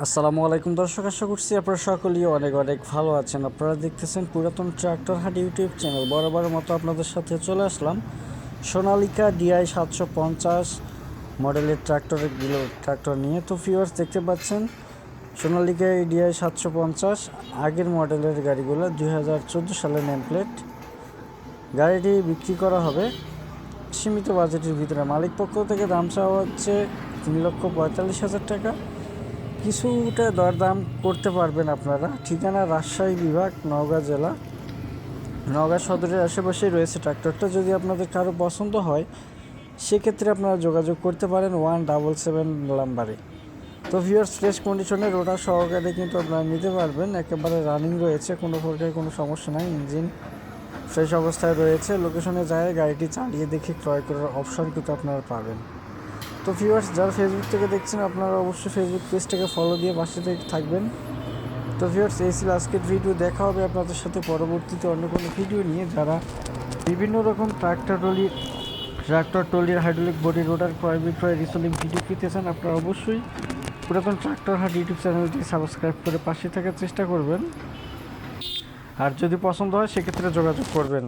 আসসালামু আলাইকুম দর্শক, আশা করছি আপনারা সকলেই অনেক অনেক ভালো আছেন। আপনারা দেখতেছেন পুরাতন ট্রাক্টর হাট ইউটিউব চ্যানেল। বরাবর মতো আপনাদের সাথে চলে আসলাম। সোনালিকা ডিআই সাতশো পঞ্চাশ মডেলের ট্রাক্টরগুলো ট্রাক্টর নিয়ে। তো ফিওয়ার্স দেখতে পাচ্ছেন, সোনালিকা ডিআই সাতশো পঞ্চাশ আগের মডেলের গাড়িগুলো, দুই হাজার চোদ্দ সালের নেম প্লেট গাড়িটি বিক্রি করা হবে সীমিত বাজেটের ভিতরে। মালিক পক্ষ থেকে দাম চাওয়া হচ্ছে তিন লক্ষ পঁয়তাল্লিশ হাজার টাকা। কিছুটা দরদাম করতে পারবেন আপনারা। ঠিকানা রাজশাহী বিভাগ, নওগাঁ জেলা। নওগাঁ সদরের আশেপাশেই রয়েছে ট্রাক্টরটা। যদি আপনাদের কারও পছন্দ হয়, সেক্ষেত্রে আপনারা যোগাযোগ করতে পারেন ওয়ান ডাবল সেভেন নাম্বারে। তো ভিউয়ার্স, ফ্রেশ কন্ডিশনে রোটার সহকারে কিন্তু আপনারা নিতে পারবেন। একেবারে রানিং রয়েছে, কোনো প্রকার কোনো সমস্যা নাই। ইঞ্জিন ফ্রেশ অবস্থায় রয়েছে। লোকেশনে যায়, গাড়িটি চালিয়ে দেখে ক্রয় করার অপশন কিন্তু আপনারা পাবেন। তো ভিউয়ার্স যারা ফেসবুক থেকে দেখছেন, আপনারা অবশ্যই ফেসবুক পেজটাকে ফলো দিয়ে পাশে থেকে থাকবেন। তো ভিউয়ার্স এই ছিল আজকের ভিডিও দেখা হবে আপনাদের সাথে পরবর্তীতে অন্য কোনো ভিডিও নিয়ে, যারা বিভিন্ন রকম ট্রাক্টর ট্রলি ট্রাক্টর ট্রলির হাইড্রোলিক বডি রোডার ক্রয় বিক্রয় রিসোলিং ভিডিও পেতে চান, আপনারা অবশ্যই পুরাতন ট্রাক্টর হাট ইউটিউব চ্যানেলটি সাবস্ক্রাইব করে পাশে থাকার চেষ্টা করবেন। আর যদি পছন্দ হয়, সেক্ষেত্রে যোগাযোগ করবেন।